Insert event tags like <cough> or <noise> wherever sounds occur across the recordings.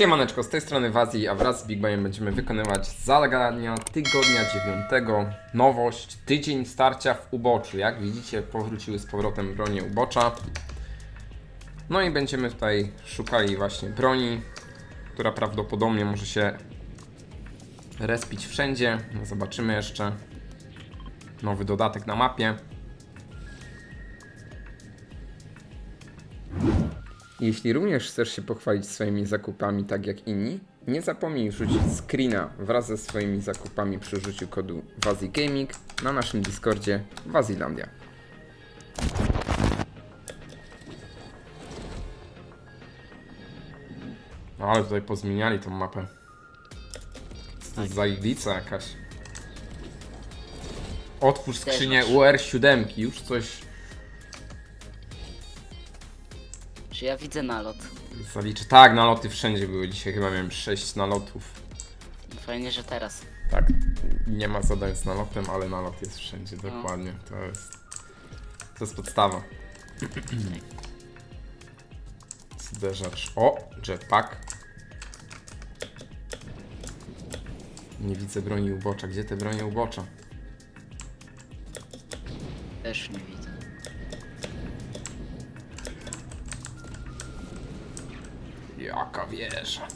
Siemaneczko, z tej strony Wazji, a wraz z Big Bangiem będziemy wykonywać zadania tygodnia 9. Nowość, tydzień starcia w uboczu. Jak widzicie, powróciły z powrotem bronie ubocza. No i będziemy tutaj szukali właśnie broni, która prawdopodobnie może się respić wszędzie. Zobaczymy jeszcze. Nowy dodatek na mapie. Jeśli również chcesz się pochwalić swoimi zakupami tak jak inni, nie zapomnij rzucić screena wraz ze swoimi zakupami przy użyciu kodu WaziGaming na naszym Discordzie Wazilandia. No ale tutaj pozmieniali tą mapę. Co to za iglica jakaś. Otwórz skrzynię masz. UR7, już coś Czy ja widzę nalot? Zaliczę. Tak, naloty wszędzie były. Dzisiaj chyba miałem 6 nalotów. Fajnie, że teraz. Tak, nie ma zadań z nalotem, ale nalot jest wszędzie, dokładnie. To jest. To jest podstawa. <clears throat> Zderzacz. O! Jetpack. Nie widzę broni ubocza. Gdzie te bronie ubocza? Też nie widzę. Jaka wieża.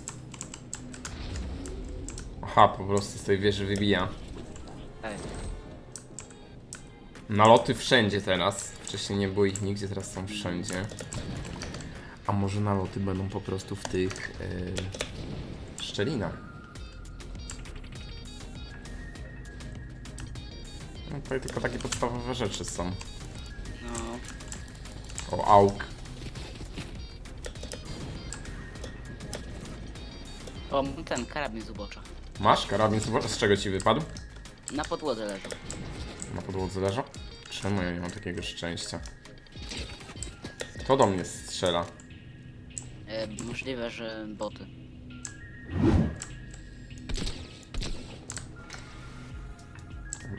Aha, po prostu z tej wieży wybija. Tak. Naloty wszędzie teraz. Wcześniej nie było ich nigdzie, teraz są wszędzie. A może naloty będą po prostu w tych yy, szczelinach? No tutaj tylko takie podstawowe rzeczy są. No. O, auk. O, mam ten karabin z ubocza. Masz karabin? z- Z czego ci wypadł? Na podłodze leżał. Na podłodze leżą? Czemu ja nie mam takiego szczęścia? Kto do mnie strzela? E, możliwe, że boty.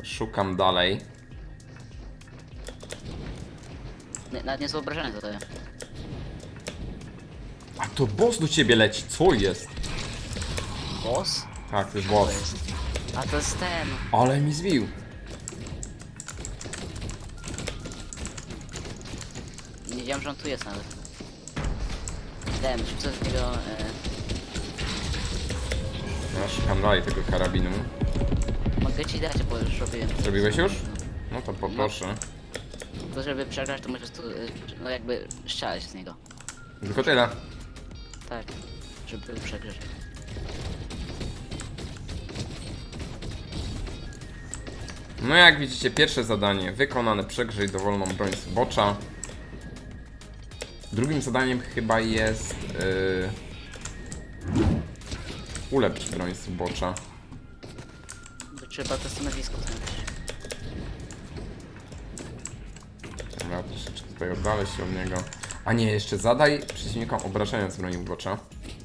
Szukam dalej. Nie, nawet nie są obrażenia zadaję. A to boss do ciebie leci, co jest? Boss? Tak, to jest boss. A to jest ten. Ale mi zbił. Nie wiedziałem, że on tu jest nawet. Ten, rzucę z niego. E, Ja szukam dalej tego karabinu. mogę ci dać, bo już robiłem. Zrobiłeś już? No to poproszę. To żeby przegrać, to możesz tu, e, no jakby strzelać z niego. Tylko tyle. Tak. Żeby przegrać. No jak widzicie, pierwsze zadanie wykonane. Przegrzyj dowolną broń z bocza. Drugim zadaniem chyba jest... Yy... Ulepsz broń z bocza. Bo Trzeba to stanowisko znaleźć. Dobra, troszeczkę tutaj oddalę się od niego. A nie, jeszcze zadaj przeciwnikom obrażenia z broni ubocza.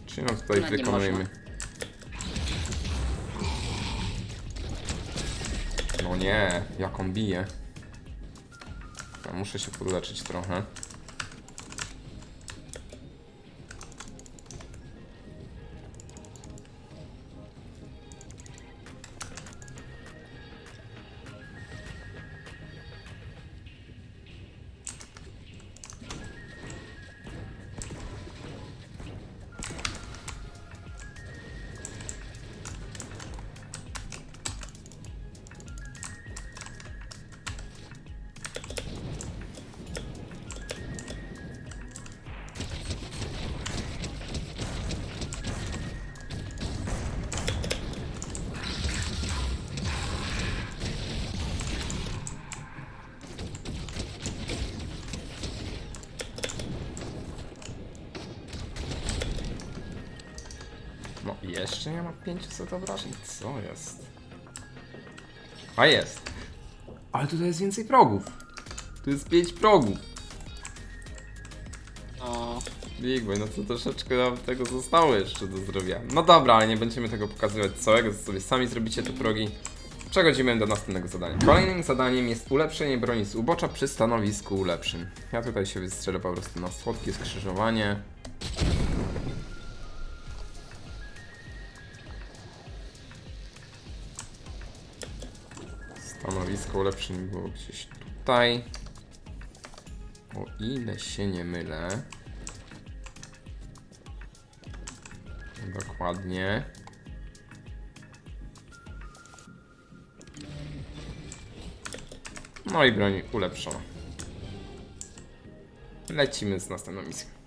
Czyli no tutaj No, nie wykonujemy. No nie, jak on bije. Ja muszę się podleczyć trochę. Jeszcze nie ma 500 obrażeń. Co jest? A jest. Ale tutaj jest więcej progów. Tu jest 5 progów. No. Big Boy, no to troszeczkę nam tego zostało jeszcze do zrobienia. No dobra, ale nie będziemy tego pokazywać całego, sobie sami zrobicie te progi. Przechodzimy do następnego zadania. Kolejnym zadaniem jest ulepszenie broni z ubocza przy stanowisku ulepszeń. Ja tutaj się wystrzelę po prostu na słodkie skrzyżowanie. Stanowisko ulepszeń było gdzieś tutaj. O ile się nie mylę. Dokładnie. No i broń ulepszona. Lecimy z następną misją.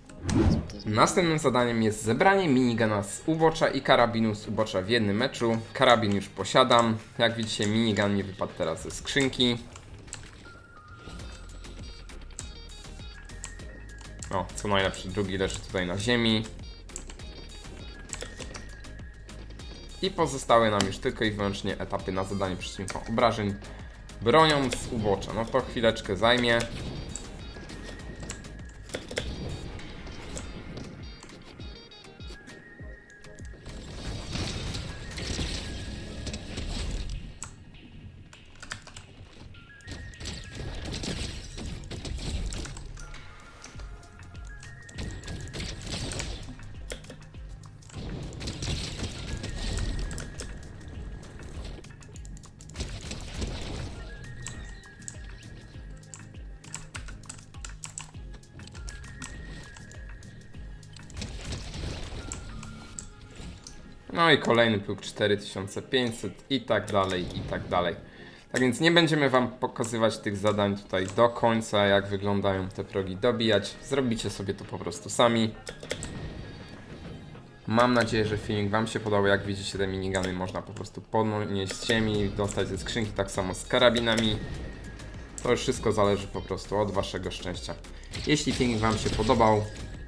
Następnym zadaniem jest zebranie minigana z ubocza i karabinu z ubocza w jednym meczu. Karabin już posiadam. Jak widzicie, minigun mi wypadł teraz ze skrzynki. O, co najlepsze, drugi leży tutaj na ziemi. I pozostały nam już tylko i wyłącznie etapy na zadanie przeciwnika obrażeń bronią z ubocza. No to chwileczkę zajmie. No i kolejny próg 4500 i tak dalej, i tak dalej. Tak więc nie będziemy Wam pokazywać tych zadań tutaj do końca, jak wyglądają te progi dobijać. Zrobicie sobie to po prostu sami. Mam nadzieję, że filmik Wam się podobał. Jak widzicie, te minigany można po prostu podnieść z ziemi, dostać ze skrzynki, tak samo z karabinami. To już wszystko zależy po prostu od Waszego szczęścia. Jeśli filmik Wam się podobał,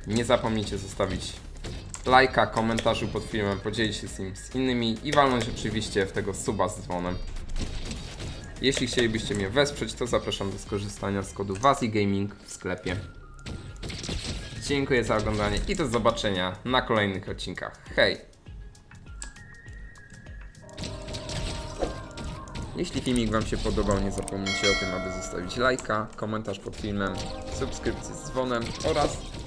nie zapomnijcie zostawić lajka, komentarzu pod filmem, podzielić się z nim z innymi i walnąć oczywiście w tego suba z dzwonem. Jeśli chcielibyście mnie wesprzeć, to zapraszam do skorzystania z kodu Wazi Gaming w sklepie. Dziękuję za oglądanie i do zobaczenia na kolejnych odcinkach. Hej! Jeśli filmik Wam się podobał, nie zapomnijcie o tym, aby zostawić lajka, komentarz pod filmem, subskrypcję z dzwonem oraz